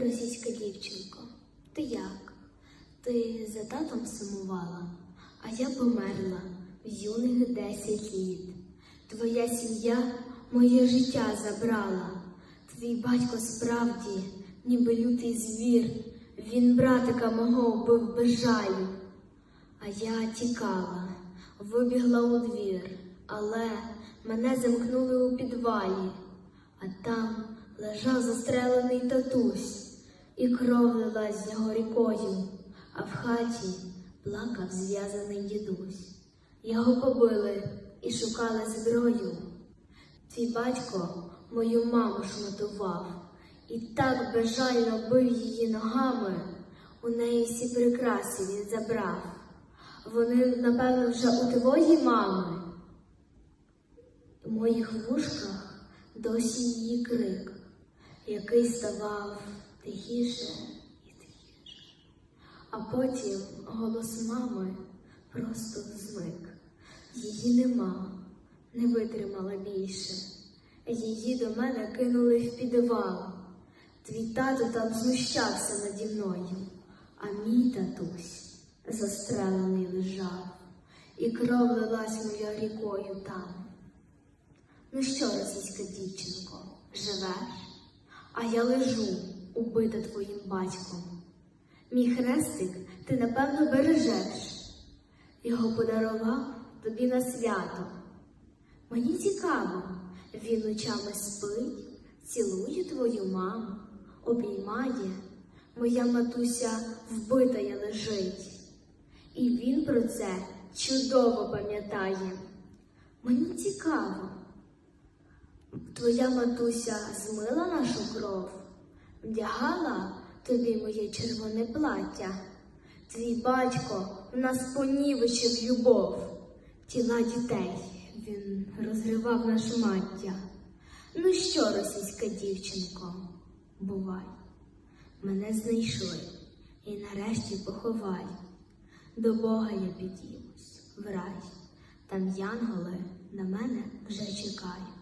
російська дівчинко, ти як? Ти за татом сумувала, а я померла в юних десять літ. Твоя сім'я моє життя забрала. Твій батько справді, ніби лютий звір. Він братика мого вбив без жалю. А я тікала, вибігла у двір, але мене замкнули у підвалі, а там лежав застрелений татусь, і кров лилась з нього рікою, а в хаті плакав зв'язаний дідусь. Його побили і шукали зброю. Твій батько мою маму шматував і так безжально бив її ногами. У неї всі прикраси він забрав. Вони, напевно, вже у твоїй мами. У моїх вушках досі її крик, який ставав тихіше і тихіше. А потім голос мами просто зник. Її нема, не витримала більше. Її до мене кинули в підвал. Твій тато там знущався наді мною, а мій татусь застрелений лежав, і кров лилась моя рікою там. Ну що, російська дівчинко, живеш? А я лежу, убита твоїм батьком. Мій хрестик ти напевно бережеш. Його подарував тобі на свято. Мені цікаво, він ночами спить, цілує твою маму, обіймає. Моя матуся вбитая лежить. І він про це чудово пам'ятає. Мені цікаво, твоя матуся змила нашу кров, вдягала тобі моє червоне плаття. Твій батько в нас понівечив любов, тіла дітей він розривав на шмаття. Ну що, російська дівчинко, бувай, мене знайшли і нарешті поховай. До Бога я підімусь в рай, там янголи на мене вже чекають.